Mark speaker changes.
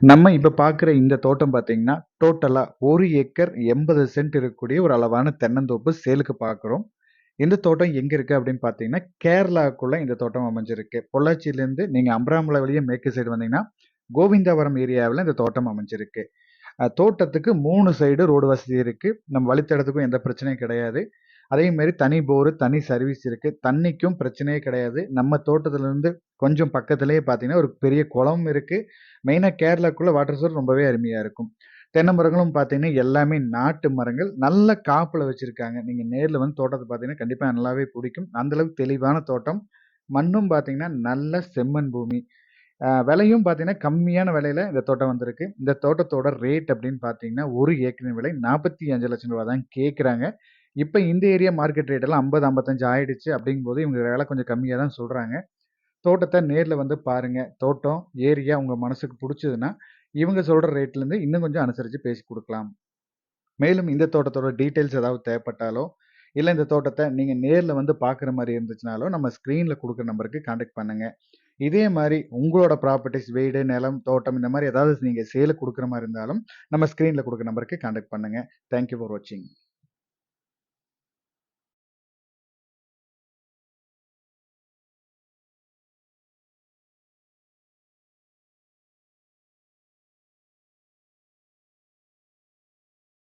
Speaker 1: நம்ம இப்போ பார்க்குற இந்த தோட்டம் பார்த்தீங்கன்னா, டோட்டலாக ஒரு ஏக்கர் 80 சென்ட் இருக்கக்கூடிய ஒரு அளவான தென்னந்தோப்பு சேலுக்கு பார்க்குறோம். இந்த தோட்டம் எங்கே இருக்குது அப்படின்னு பார்த்தீங்கன்னா, கேரளாவுக்குள்ளே இந்த தோட்டம் அமைஞ்சிருக்கு. பொள்ளாச்சியிலேருந்து நீங்கள் அம்பராமலை வழியே மேற்கு சைடு வந்தீங்கன்னா, கோவிந்தாவரம் ஏரியாவில் இந்த தோட்டம் அமைஞ்சிருக்கு. தோட்டத்துக்கு மூணு சைடு ரோடு வசதி இருக்குது நம்ம வழித்தடத்துக்கும் எந்த பிரச்சனையும் கிடையாது. அதேமாரி தனி போரு, தனி சர்வீஸ் இருக்கு. தண்ணிக்கும் பிரச்சனையே கிடையாது. நம்ம தோட்டத்துலேருந்து கொஞ்சம் பக்கத்துலேயே பார்த்தீங்கன்னா, ஒரு பெரிய குளம் இருக்கு. மெயினாக கேரளாக்குள்ள வாட்டர் சோர்ஸ் ரொம்பவே அருமையா இருக்கும். தென்னை மரங்களும் பார்த்தீங்கன்னா, எல்லாமே நாட்டு மரங்கள். நல்ல காப்பில் வச்சுருக்காங்க நீங்கள் நேரில் வந்து தோட்டத்தை பார்த்தீங்கன்னா, கண்டிப்பாக நல்லாவே பிடிக்கும் அந்தளவுக்கு தெளிவான தோட்டம். மண்ணும் பார்த்தீங்கன்னா, நல்ல செம்மண் பூமி. விலையும் பார்த்தீங்கன்னா, கம்மியான விலையில் இந்த தோட்டம் வந்திருக்கு. இந்த தோட்டத்தோட ரேட் அப்படின்னு பார்த்தீங்கன்னா, ஒரு ஏக்கரின் விலை நாற்பத்தி அஞ்சு லட்சம் ரூபா தான் கேட்குறாங்க. இப்போ இந்த ஏரியா மார்க்கெட் ரேட் எல்லாம் 50, 55 ஆயிடுச்சு அப்படிங்கும்போது, இவங்க விலை கொஞ்சம் கம்மியாக தான் சொல்கிறாங்க தோட்டத்தை நேரில் வந்து பாருங்கள் தோட்டம், ஏரியா உங்கள் மனசுக்கு பிடிச்சதுன்னா இவங்க சொல்கிற ரேட்லேருந்து இன்னும் கொஞ்சம் அனுசரித்து பேசி கொடுக்கலாம் மேலும் இந்த தோட்டத்தோட டீட்டெயில்ஸ் ஏதாவது தேவைப்பட்டாலோ, இல்லை இந்த தோட்டத்தை நீங்கள் நேரில் வந்து பார்க்குற மாதிரி இருந்துச்சுனாலோ, நம்ம ஸ்க்ரீனில் கொடுக்குற நம்பருக்கு காண்டாக்ட் பண்ணுங்க. இதே மாதிரி உங்களோட ப்ராப்பர்ட்டிஸ் வீடு, நிலம், தோட்டம் இந்த மாதிரி ஏதாவது நீங்கள் சேலை கொடுக்குற மாதிரி இருந்தாலும், நம்ம ஸ்க்ரீனில் கொடுக்குற நம்பருக்கு காண்டாக்ட் பண்ணுங்க. தேங்க் யூ ஃபார் வாட்சிங்.